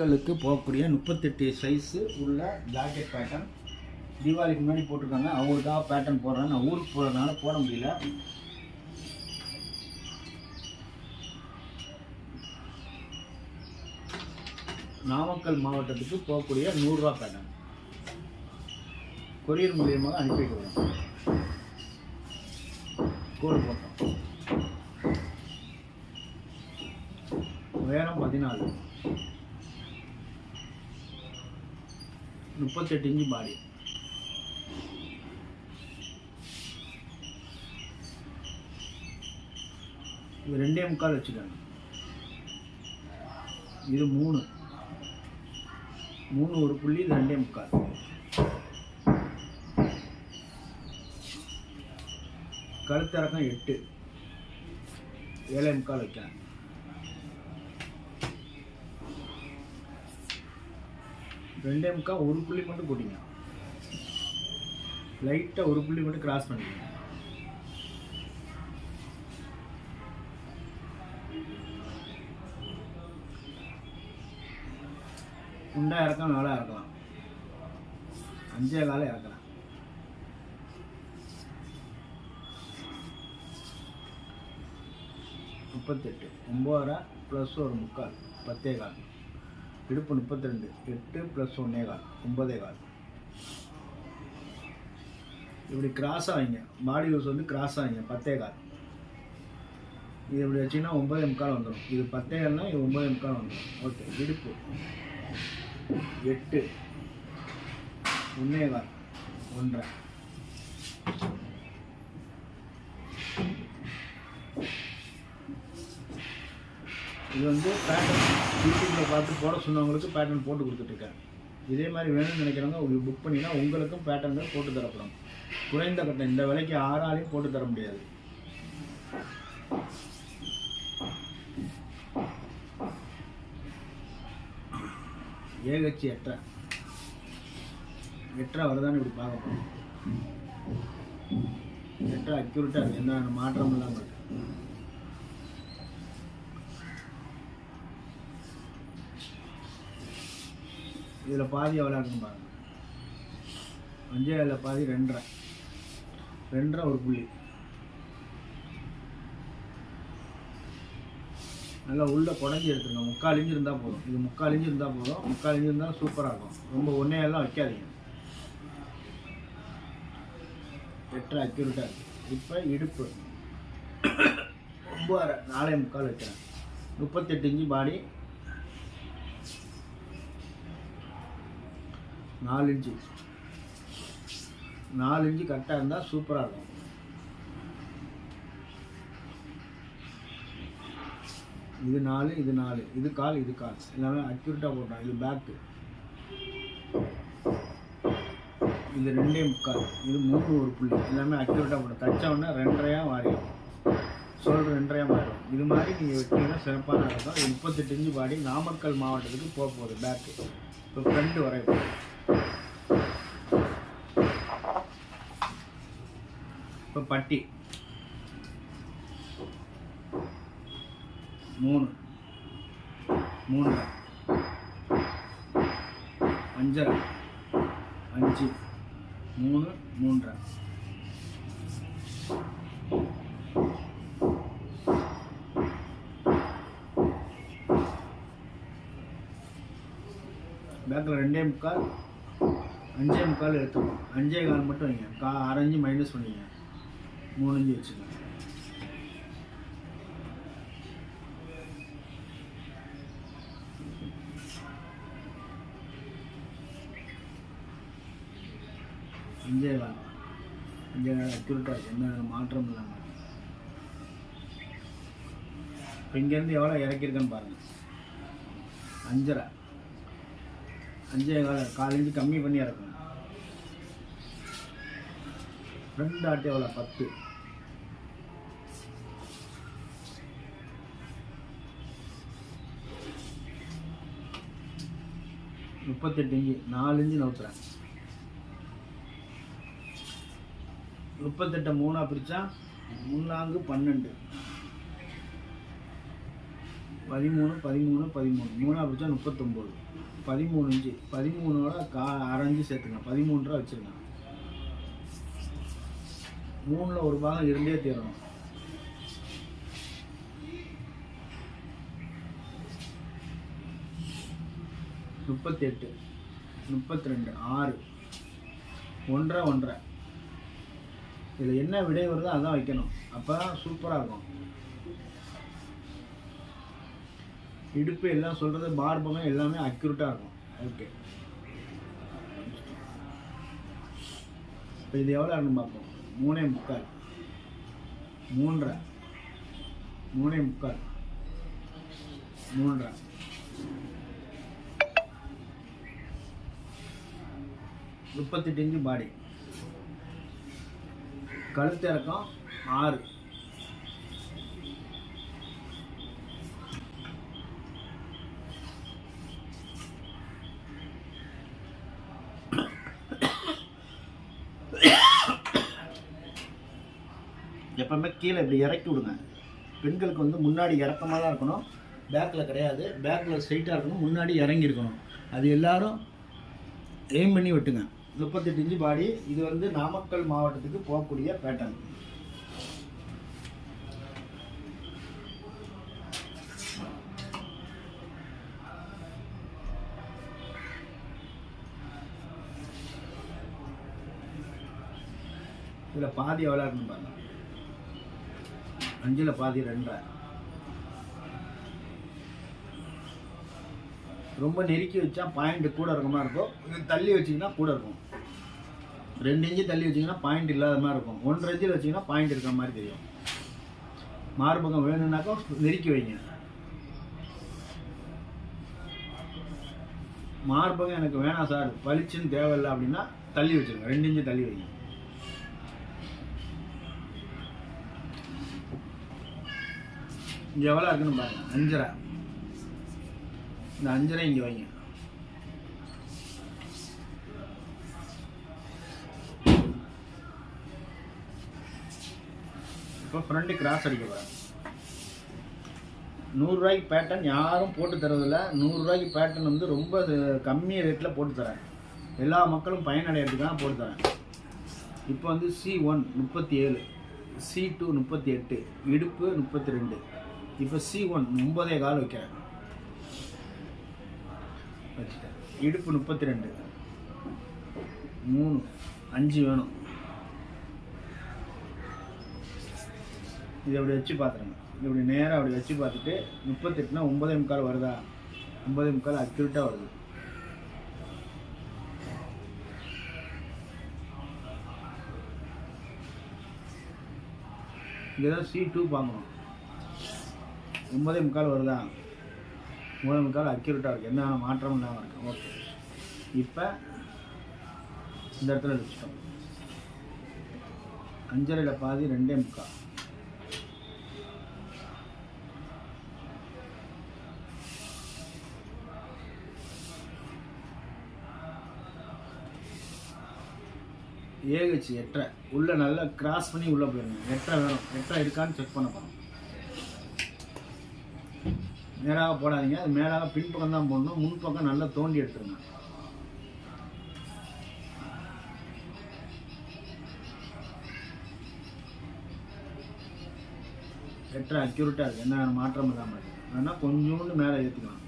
மக்களுக்கு போகக்கூடிய முப்பத்தெட்டு சைஸு உள்ள ஜாக்கெட் பேட்டர்ன் தீபாவளிக்கு முன்னாடி போட்டிருக்காங்க. அவங்களுக்காக பேட்டர்ன் போடுறாங்க நான் ஊருக்கு போகிறதுனால போட முடியல. நாமக்கல் மாவட்டத்துக்கு போகக்கூடிய நூறுரூவா பேட்டர்ன் கொரியர் மூலியமாக அனுப்பி வைக்கிறோம் கோடு போட்டோம். உயரம் பதினாலு. முப்பத்தெட்டு இன்ச்சு பாடி இது ரெண்டே முக்கால் வச்சுக்கோங்க. இது மூணு. மூணு ஒரு புள்ளி இது ரெண்டே முக்கால். கருத்தரகம் எட்டு. ஏழே முக்கால் வைக்கிறேன். ரெண்டே முக்கால் ஒரு புள்ளி மட்டும் போட்டிங்க. லைட்டாக ஒரு புள்ளி மட்டும் கிராஸ் பண்ணிக்கோங்க. குண்டாக இறக்கலாம் நாளாக இறக்கலாம். அஞ்சே காலம் இறக்கலாம். முப்பத்தெட்டு. ஒம்போதரை ப்ளஸ் ஒரு முக்கால். பத்தே கால். இடுப்பு முப்பத்தி ரெண்டு எட்டு ப்ளஸ் ஒன்னே கால் ஒன்பதே கால் இப்படி கிராஸ் ஆகிங்க பாடி யூஸ் வந்து கிராஸ் ஆகிங்க பத்தே கால் இது இப்படி வச்சிங்கன்னா ஒன்பதே முக்கால் வந்துடும் இது பத்தே கால்னா இது ஒம்பது முக்கால் வந்துடும் ஓகே இடுப்பு. எட்டு. ஒன்னே கால் ஒன்றரை. இது வந்து பேட்டர்ன் யூடியூப்பில் பார்த்து போட சொன்னவங்களுக்கு பேட்டர்ன் போட்டு கொடுத்துட்ருக்கேன். இதே மாதிரி வேணும்னு நினைக்கிறவங்க உங்களுக்கு புக் பண்ணினா உங்களுக்கும் பேட்டர்ன்கள் போட்டு தரப்படும். குறைந்த கட்டம் இந்த விலைக்கு ஆறாலையும் போட்டு தர முடியாது. ஏகச்சி எட்டரை எட்டரை வருதான்னு இப்படி பார்க்க போகிறோம் எட்டரை அக்யூரேட்டாக இருக்குது என்ன மாற்றம் இல்லாமல் இதில் பாதி எவ்வளோ இருக்குன்னு பாருங்க. அஞ்சே பாதி ரெண்டரை. ரெண்டரை ஒரு புள்ளி. நல்லா உள்ள குடஞ்சி எடுத்துருங்க. முக்கால் இஞ்சி இருந்தால் போதும். இது முக்கால் இஞ்சி இருந்தால் போதும். முக்கால் இஞ்சி இருந்தால் சூப்பராக இருக்கும். ரொம்ப ஒன்றே எல்லாம் வைக்காதீங்க. எட்டரை அக்யூரேட்டாக இருக்குது இப்போ இடுப்பு. ஒம்பது நாலே முக்கால் வைக்கிறேன். முப்பத்தெட்டு இஞ்சி பாடி நாலு இன்ச்சு. நாலு இன்ச்சு கரெக்டாக இருந்தால் சூப்பராக இருக்கும். இது நாலு இது நாலு. இது கால் இது கால். எல்லாமே அக்யூரேட்டாக போட்டோம் இது பேக்கு இது ரெண்டே முக்கால். இது மூணு ஒரு புள்ளி. எல்லாமே அக்யூரேட்டாக போட்டோம் தச்சவொடனே ரெண்டரையாக மாறிடும். சொல்கிற ரெண்டரையாக மாறிடும். இது மாதிரி நீங்கள் வச்சீங்கன்னா சிறப்பான இருக்கும். முப்பத்தெட்டு இன்ச்சு பாடி நாமக்கல் மாவட்டத்துக்கு போக போகுது பேக்கு இப்போ ஃப்ரெண்டு வரைய போகுது இப்போ பட்டி. மூணு. மூணு. அஞ்சரை. அஞ்சு. மூணு மூன்றரை. பேக்கில் ரெண்டே முக்கால். அஞ்சே முக்கால் எடுத்துக்கணும் அஞ்சே கால் மட்டும் வைங்க. கா அரைஞ்சு மைனஸ் பண்ணிங்க. மூணு அஞ்சு வச்சுக்கோங்க அஞ்சே கால். அஞ்சே கால் அக்யூரட்டாக என்ன எந்த மாற்றம் இல்லாமல் இப்போ இங்கேருந்து எவ்வளோ இறக்கியிருக்கேன்னு பாருங்கள் அஞ்சரை. அஞ்சே கால கால் இன்ச்சு கம்மி பண்ணி இறக்கணும். ரெண்டு ஆட்டு பத்து. முப்பத்தெட்டு இஞ்சி நாலு இன்ச்சு நவுத்துறேன். முப்பத்தெட்டை மூணாக பிரித்தா மூணாங்கு பன்னெண்டு. பதிமூணு பதிமூணு பதிமூணு. மூணாக பிடிச்சா முப்பத்தொம்போது. பதிமூணு இஞ்சி. பதிமூணோட கா அரைஞ்சு சேர்த்துங்க பதிமூணு ரூபா வச்சுருங்க. மூணில் ஒரு பாகம் இருந்தே தீரணும். முப்பத்தி எட்டு முப்பத்தி ரெண்டு ஆறு ஒன்றரை ஒன்றரை. இதில் என்ன விடை வருதோ அதான் வைக்கணும். அப்போ தான் சூப்பராக இருக்கும். இடுப்பு எல்லாம் சொல்கிறது பார்பகம் எல்லாமே அக்யூரட்டாக இருக்கும். ஓகே இப்போ இது எவ்வளோ ஆகணும் பார்ப்போம். மூணே முக்கால். மூன்றரை. மூணே முக்கால். மூன்றரை. முப்பத்தெட்டு இன்ச்சு பாடி. கழுத்து இறக்கம் ஆறு எப்பவுமே கீழே இப்படி இறக்கி விடுங்க. பெண்களுக்கு வந்து முன்னாடி இறக்கமாக தான் இருக்கணும். பேக்கில் கிடையாது. பேக்கில் ஸ்ட்ரைட்டாக இருக்கணும். முன்னாடி இறங்கி இருக்கணும். அது எல்லாரும் எய்ம் பண்ணி வெட்டுங்க. முப்பத்தெட்டு இன்ச்சு பாடி இது வந்து நாமக்கல் மாவட்டத்துக்கு போகக்கூடிய பேட்டர்ன் இதில் பாதி எவ்வளோ இருக்குன்னு பாருங்கள் அஞ்சில் பாதி ரெண்டரை. ரொம்ப நெருக்கி வச்சா பாயிண்ட் கூட இருக்க மாதிரி இருக்கும். இது தள்ளி வச்சிங்கன்னா கூட இருக்கும். ரெண்டு இன்ச்சு தள்ளி வச்சிங்கன்னா பாயிண்ட் இல்லாத மாதிரி இருக்கும். ஒன்றரை இன்ச்சில் வச்சிங்கன்னா பாயிண்ட் இருக்கிற மாதிரி தெரியும். மார்பகம் வேணும்னாக்கா நெருக்கி வைங்க. மார்பகம் எனக்கு வேணாம் சார். பளிச்சுன்னு தேவையில்லை அப்படின்னா தள்ளி வச்சிருங்க. ரெண்டு இன்ச்சு தள்ளி வைங்க. இங்கே எவ்வளோ இருக்குன்னு பாருங்க. அஞ்சரை. இந்த அஞ்சரை இங்கே வைங்க. இப்போ ஃப்ரண்ட் கிராஸ் அடிக்க போகிறேன் நூறுரூவாய்க்கு பேட்டர்ன் யாரும் போட்டு தரதில்ல நூறுரூவாய்க்கு பேட்டர்ன் வந்து ரொம்ப கம்மி ரேட்டில் போட்டு தரேன். எல்லா மக்களும் பயனடைகிறதுக்கு தான் போட்டு தரேன். இப்போ வந்து சி ஒன் முப்பத்தி ஏழு சி டூ முப்பத்தி எட்டு இடுப்பு முப்பத்தி ரெண்டு. இப்போ சி ஒன் ஒன்பதே கால் வைக்கிறேன் வச்சுட்டேன் இடுப்பு முப்பத்தி ரெண்டு மூணு. அஞ்சு வேணும். இதை அப்படி வச்சு பார்த்துருங்க இது இப்படி நேராக அப்படி வச்சு பார்த்துட்டு முப்பத்தெட்டுனா ஒன்பதே முக்கால் வருதா? ஒன்பதே முக்கால் அக்யூரேட்டாக வருது. இங்கே தான் சி டூ பார்க்கணும். ஒன்பதே முக்கால் வருதா? ஒன்பதே முக்கால் அக்யூரேட்டாக இருக்குது எந்த மாற்றமும் இல்லாமல் இருக்கும் ஓகே இப்போ இந்த இடத்துல வச்சுட்டோம். அஞ்சரையில் பாதி ரெண்டே முக்கால். ஏகச்சு எட்டரை. உள்ளே நல்லா கிராஸ் பண்ணி உள்ளே போயிருங்க எட்டரை வேணும். எட்டரை இருக்கான்னு செக் பண்ண போகிறோம் நேராக போடாதீங்க. அது மேலாக பின்பக்கம் தான் போடணும். முன்பக்கம் நல்லா தோண்டி எடுத்துருங்க. எட்டரை அக்யூரேட்டாக இருக்குது என்ன மாற்றம் இல்லாமல் இருக்குது அதனால் கொஞ்சோண்டு மேலே ஏற்றிக்கலாம்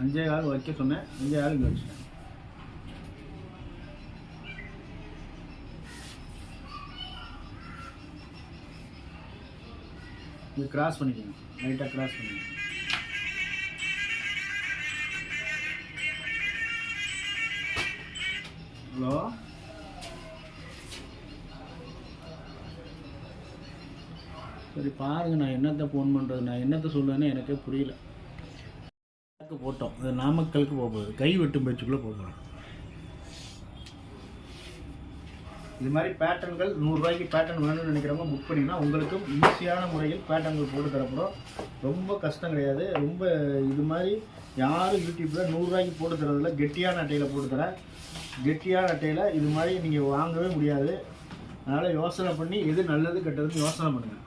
அஞ்சே கால் வைக்க சொன்னேன். அஞ்சே கால் இங்கே வச்சுட்டேன். இது கிராஸ் பண்ணிக்கோங்க. லைட்டாக கிராஸ் பண்ணிக்கோங்க. ஹலோ சரி பாருங்க. நான் என்னத்தை ஃபோன் பண்ணுறது நான் என்னத்தை சொல்லுவேன்னு எனக்கே புரியல. போட்டோம். இது நாமக்கலுக்கு போக போகுது. கை வெட்டும் பேச்சுக்குள்ளே போக போகிறோம் இது மாதிரி பேட்டர்ன்கள் நூறுரூவாய்க்கு பேட்டர்ன் வேணும்னு நினைக்கிறவங்க புக் பண்ணிங்கன்னா உங்களுக்கு ஈஸியான முறையில் பேட்டர்ன்கள் போட்டு தரப்படும். ரொம்ப கஷ்டம் கிடையாது. ரொம்ப இது மாதிரி யாரும் யூடியூப்பில் நூறுரூவாய்க்கு போட்டு தரதில்ல. கெட்டியான அட்டையில் போட்டு தரேன். கெட்டியான அட்டையில் இது மாதிரி நீங்கள் வாங்கவே முடியாது. அதனால் யோசனை பண்ணி எது நல்லது கெட்டதுன்னு யோசனை பண்ணுங்கள்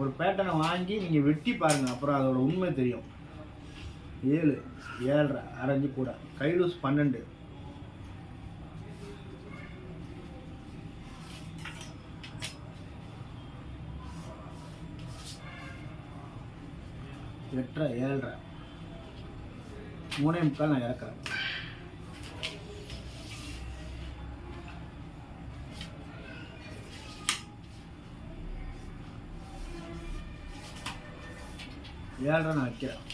ஒரு பேட்டனை வாங்கி நீங்கள் வெட்டி பாருங்கள் அப்புறம் அதோட உண்மை தெரியும். ஏழு ஏழரை அரைஞ்சு கூட. கைலூஸ் பன்னெண்டு. எட்டரை ஏழரை. மூணே முக்கால் நான் இறக்குறேன். ஏழரை நான் வைக்கிறேன்.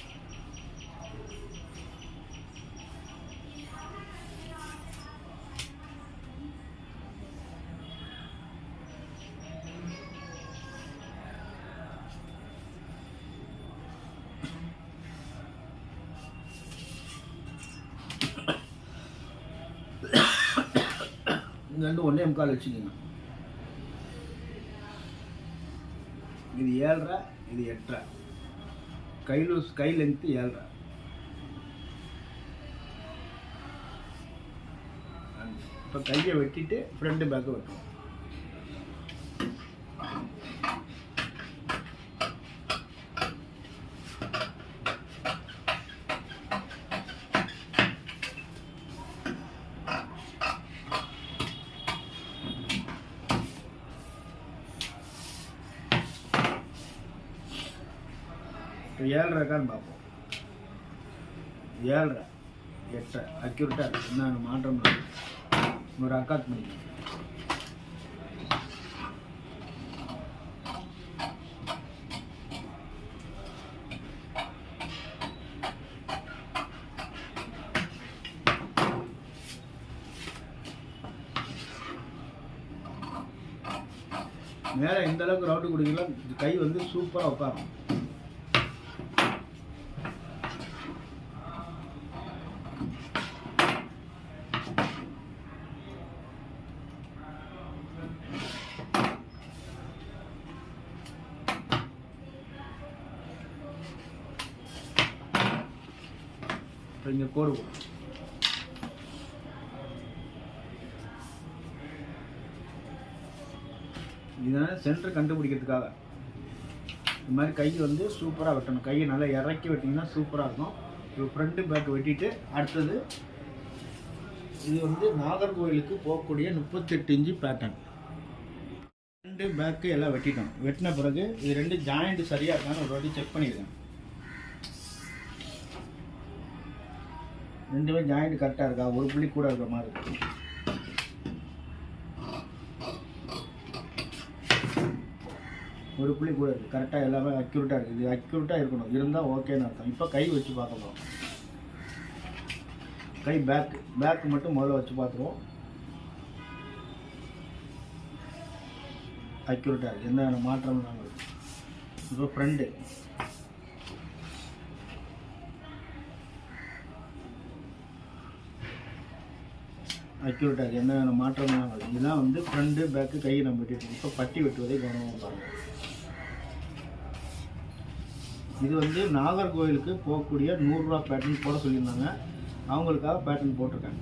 இந்த ரெண்டு ஒன்றே முக்கால் வச்சுக்கோங்க. இது ஏழரை இது எட்டரை. கை லூஸ் கை லென்த்து ஏழரை. இப்போ கையை வெட்டிட்டு ஃப்ரண்ட்டு பேக்கை வெட்டுவோம் ஏழரை இருக்கான்னு பார்ப்போம். ஏழரை எட்டரை அக்யூரேட்டாக இருக்குது என்ன மாற்றம் ஒரு அக்காத் பண்ணிக்கலாம் மேலே எந்த அளவுக்கு ரவுண்டு கொடுக்கீங்களோ கை வந்து சூப்பராக உட்காரும் போடுவோம். இதனால் சென்டர் கண்டுபிடிக்கிறதுக்காக. இது மாதிரி கை வந்து சூப்பராக வெட்டணும். கையை நல்லா இறக்கி வெட்டிங்கன்னா சூப்பராக இருக்கும். இப்போ ஃப்ரண்ட்டு பேக் வெட்டிட்டு அடுத்தது இது வந்து நாகர்கோவிலுக்கு போகக்கூடிய முப்பத்தெட்டு இன்ச்சு பேட்டர்ன் ரெண்டு பேக்கு எல்லாம் வெட்டிட்டோம். வெட்டின பிறகு இது ரெண்டு ஜாயிண்ட் சரியாக இருக்கான்னு ஒரு வாட்டி செக் பண்ணியிருக்கேன். ரெண்டுமே ஜாயிண்ட் கரெக்டாக இருக்கா? ஒரு புள்ளி கூட இருக்கிற மாதிரி இருக்கு. ஒரு புள்ளி கூட இருக்குது கரெக்டாக எல்லாமே அக்யூரேட்டாக இருக்குது இது அக்யூரேட்டாக இருக்கணும். இருந்தால் ஓகேன்னு அர்த்தம். இப்போ கை வச்சு பார்க்க போகிறோம் கை பேக் பேக் மட்டும் முதல்ல வச்சு பார்த்துருவோம். அக்யூரேட்டாக இருக்குது எந்த மாற்றம் இல்லாமல் இப்போ ஃப்ரெண்டு அக்யூரேட்டாக இருக்குது எந்த மாற்றம் இல்லாமல் இதுதான் வந்து ஃப்ரண்ட்டு பேக்கு கையை நம்ம வெட்டிட்டு இப்போ பட்டி வெட்டுவதை கவனமாக பாருங்கள் இது வந்து நாகர்கோவிலுக்கு போகக்கூடிய நூறுரூவா பேட்டர்ன் போட சொல்லியிருந்தாங்க. அவங்களுக்காக பேட்டர்ன் போட்டிருக்காங்க.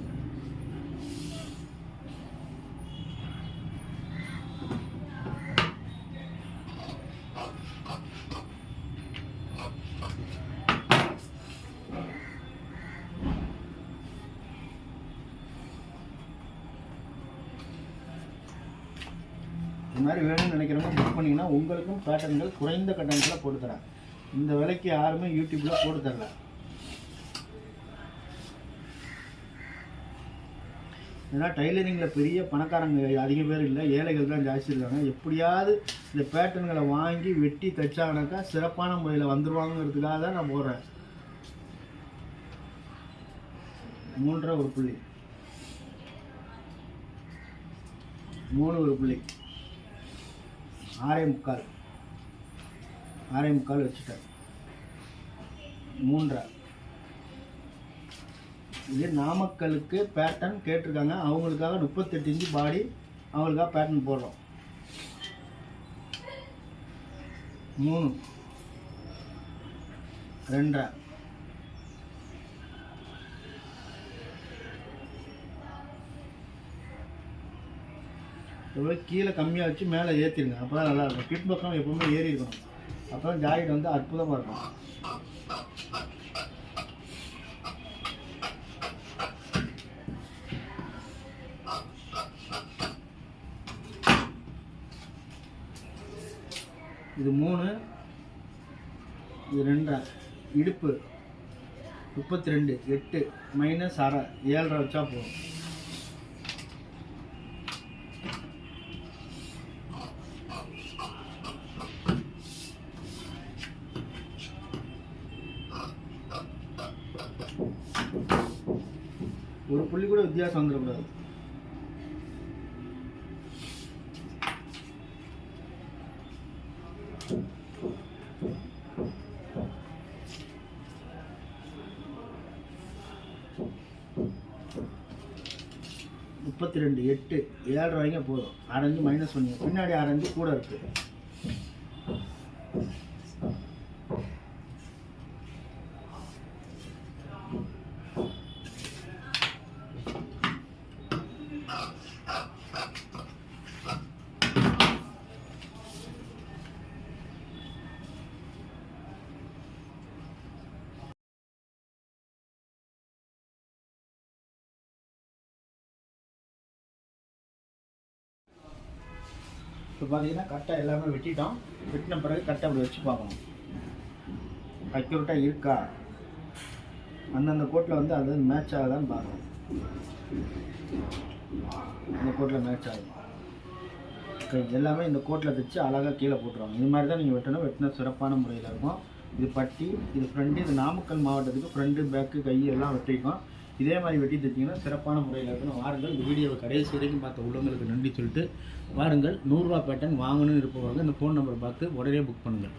மாதிரி வேணும்னு நினைக்கிறவங்க புக் பண்ணிங்கன்னா உங்களுக்கும் பேட்டர்ன்கள் குறைந்த கட்டணத்தில் போட்டு தரேன். இந்த விலைக்கு யாருமே யூடியூப்பில் போட்டு தரல. ஏன்னா டைலரிங்கில் பெரிய பணக்காரங்க அதிக பேர் இல்லை ஏழைகள் தான் ஜாஸ்தி இருக்காங்க. எப்படியாவது இந்த பேட்டர்ன்களை வாங்கி வெட்டி தைச்சாங்கனாக்கா சிறப்பான முறையில் வந்துடுவாங்கிறதுக்காக தான் நான் போடுறேன். மூன்றரை ஒரு புள்ளி. மூணு ஒரு புள்ளி. ஆறே முக்கால். ஆறே முக்கால் வச்சுட்டேன். மூன்றரை இது நாமக்கலுக்கு பேட்டர்ன் கேட்டிருக்காங்க. அவங்களுக்காக முப்பத்தெட்டு இன்ச்சு பாடி அவங்களுக்காக பேட்டர்ன் போடுறோம். மூணு. ரெண்டரை. எவ்வளோ கீழே கம்மியாக வச்சு மேலே ஏற்றிடுங்க அப்போ தான் நல்லாயிருக்கும் பின்பக்கம் எப்பவுமே ஏறி இருக்கணும். அப்போ தான் ஜாக்கெட் வந்து அற்புதமாக இருக்கும். இது மூணு. இது ரெண்டரை. இடுப்பு முப்பத்தி ரெண்டு. எட்டு. மைனஸ் அரை. ஏழரை வச்சா போதும். வித்தியாசம் வந்துடக்கூடாது. முப்பத்தி ரெண்டு எட்டு ஏழு ரூபாய்க்கு போதும். ஆரஞ்சு மைனஸ் பண்ணி பின்னாடி ஆரஞ்சு கூட இருக்குது இப்போ பார்த்தீங்கன்னா கட்டை எல்லாமே வெட்டிட்டோம். வெட்டின பிறகு கட்டை அப்படி வச்சு பார்க்கணும். அக்யூரேட்டாக இருக்கா? அந்தந்த கோட்டில் வந்து அது மேட்ச் ஆகுதான்னு பார்க்கணும். இந்த கோட்டில் மேட்ச் ஆகும் எல்லாமே இந்த கோட்டில் தைச்சு அழகாக கீழே போட்டுருவாங்க. இது மாதிரி தான் நீங்கள் வெட்டணும். வெட்டின சிறப்பான முறையில் இருக்கும். இது பட்டி இது ஃப்ரெண்டு இது நாமக்கல் மாவட்டத்துக்கு ஃப்ரெண்டு பேக்கு கை எல்லாம் வெட்டிக்கும் இதே மாதிரி வெட்டி தைச்சிங்கன்னா சிறப்பான முறையில் இருக்கணும் வாருங்கள் இந்த வீடியோவை கடைசி வரைக்கும் பார்த்த உள்ளவங்களுக்கு நன்றி சொல்லிட்டு வாருங்கள். நூறுரூவா பேட்டன் வாங்கணும்னு இருப்பவங்க இந்த ஃபோன் நம்பர் பார்த்து உடனே புக் பண்ணுங்கள்.